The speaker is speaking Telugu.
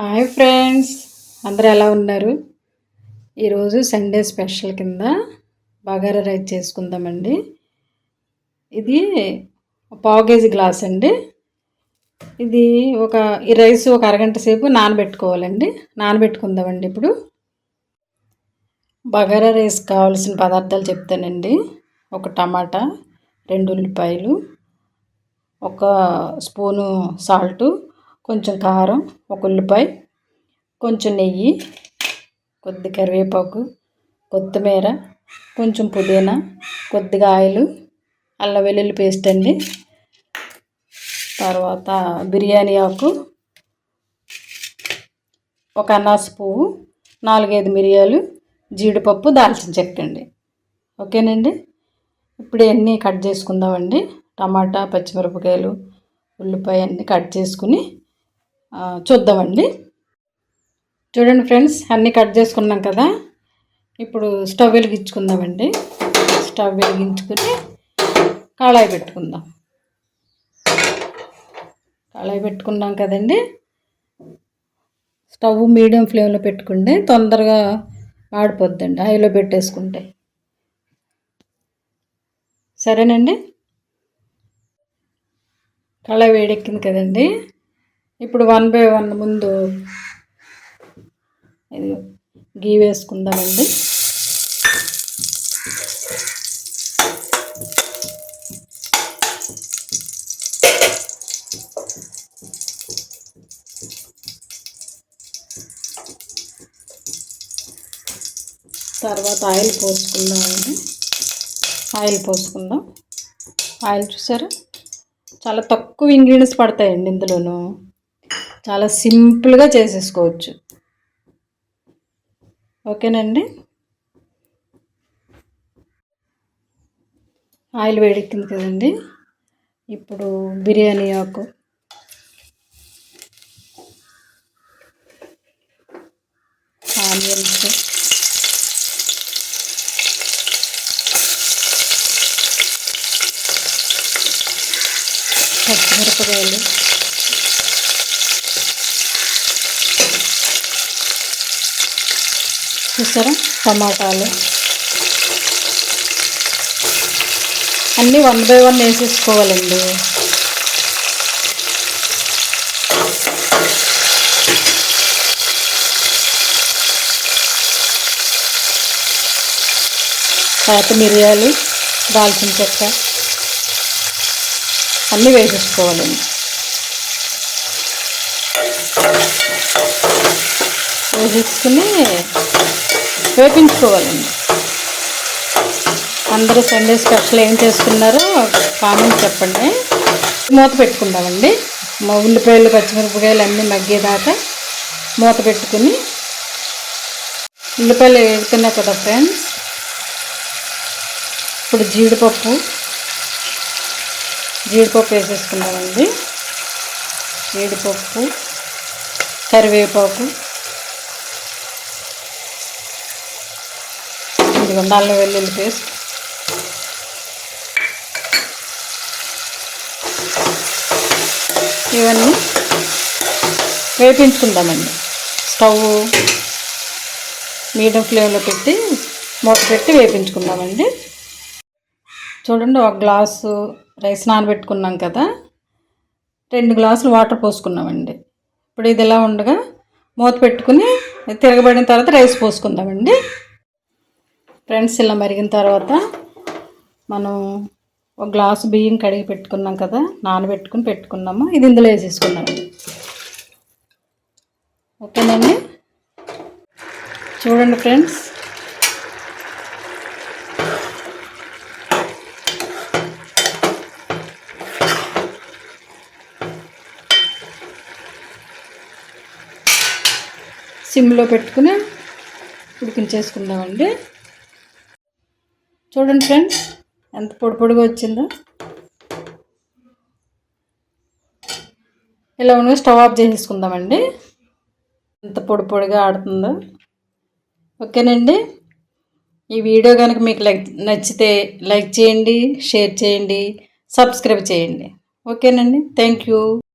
హాయ్ ఫ్రెండ్స్ అందరూ ఎలా ఉన్నారు? ఈరోజు సండే స్పెషల్ కింద బగారా రైస్ చేసుకుందామండి. ఇది పావు కేజీ గ్లాస్ అండి. ఇది ఒక ఈ రైస్ ఒక అరగంట సేపు నానబెట్టుకోవాలండి. నానబెట్టుకుందామండి ఇప్పుడు. బగారా రైస్ కావాల్సిన పదార్థాలు చెప్తానండి. ఒక టమాటా రెండు ఉల్లిపాయలు ఒక స్పూను సాల్టు కొంచెం కారం ఒక ఉల్లిపాయ కొంచెం నెయ్యి కొద్ది కరివేపాకు కొత్తిమీర కొంచెం పుదీనా కొద్దిగా ఆయిల్ అల్లం వెల్లుల్లి పేస్ట్ అండి. తర్వాత బిర్యానీ ఆకు ఒక అనాస పువ్వు నాలుగైదు మిరియాలు జీడిపప్పు దాల్చిన చెక్క అండి. ఓకేనండి? ఇప్పుడు ఇవన్నీ కట్ చేసుకుందామండి. టమాటా పచ్చిమిరపకాయలు ఉల్లిపాయ అన్నీ కట్ చేసుకుని చూద్దామండి. చూడండి ఫ్రెండ్స్ అన్నీ కట్ చేసుకున్నాం కదా. ఇప్పుడు స్టవ్ వెలిగించుకుందామండి. స్టవ్ వెలిగించుకుని కళాయి పెట్టుకుందాం. కళాయి పెట్టుకున్నాం కదండి. స్టవ్ మీడియం ఫ్లేమ్లో పెట్టుకుంటే తొందరగా మాడిపోద్దండి హైలో పెట్టేసుకుంటే. సరేనండి? కళాయి వేడెక్కింది కదండి. ఇప్పుడు వన్ బై వన్ ముందు ఇది గీ వేసుకుందామండి. తర్వాత ఆయిల్ పోసుకుందామండి. ఆయిల్ పోసుకుందాం. ఆయిల్ చూసారా? చాలా తక్కువ ఇంగ్రీడియంట్స్ పడతాయండి ఇందులోనూ. చాలా సింపుల్గా చేసేసుకోవచ్చు. ఓకేనండి? ఆయిల్ వేడెక్కింది కదండి. ఇప్పుడు బిర్యానీ ఆకు. ఆనియన్స్. పచ్చిమిరపకాయలు. చూసారా? టమాటాలు. అన్నీ వన్ బై వన్ వేసేసుకోవాలండి. తర్వాత మిరియాలు దాల్చిన చెక్క అన్నీ వేసేసుకోవాలండి. వేసేసుకుని వేపించుకోవాలండి అందరూ సండే స్పెషల్ ఏం చేసుకున్నారో కామెంట్ చెప్పండి. మూత పెట్టుకుందామండి. మా ఉల్లిపాయలు పచ్చిమిరపకాయలు అన్నీ మగ్గేదాకా మూత పెట్టుకుని ఉల్లిపాయలు వేగుతున్నాయి కదా ఫ్రెండ్స్. ఇప్పుడు జీడిపప్పు జీడిపప్పు వేసేసుకున్నామండి జీడిపప్పు కరివేపాకు ఇదిగోండి అల్లం వెల్లుల్లి పేస్ట్. ఇవన్నీ వేపించుకుందామండి. స్టవ్ మీడియం ఫ్లేమ్లో పెట్టి మూత పెట్టి వేపించుకుందామండి. చూడండి ఒక గ్లాసు రైస్ నానబెట్టుకున్నాం కదా. రెండు గ్లాసులు వాటర్ పోసుకున్నామండి. ఇప్పుడు ఇది ఎలా ఉండగా మూత పెట్టుకుని తిరగబడిన తర్వాత రైస్ పోసుకుందామండి. ఫ్రెండ్స్ ఇలా మరిగిన తర్వాత మనం ఒక గ్లాసు బియ్యం కడిగి పెట్టుకున్నాం కదా నానబెట్టుకుని పెట్టుకున్నాము. ఇది ఇందులో వేసేసుకున్నాము ఓకేనండి? చూడండి ఫ్రెండ్స్. సిమ్లో పెట్టుకుని ఉడికించేసుకుందామండి. చూడండి ఫ్రెండ్స్ ఎంత పొడి పొడిగా వచ్చిందో. ఇలా ఉన్న స్టవ్ ఆఫ్ చేసేసుకుందామండి. ఎంత పొడి పొడిగా ఆడుతుందో. ఓకేనండి? ఈ వీడియో కనుక మీకు లైక్ నచ్చితే లైక్ చేయండి షేర్ చేయండి సబ్స్క్రైబ్ చేయండి. ఓకేనండి? Thank you.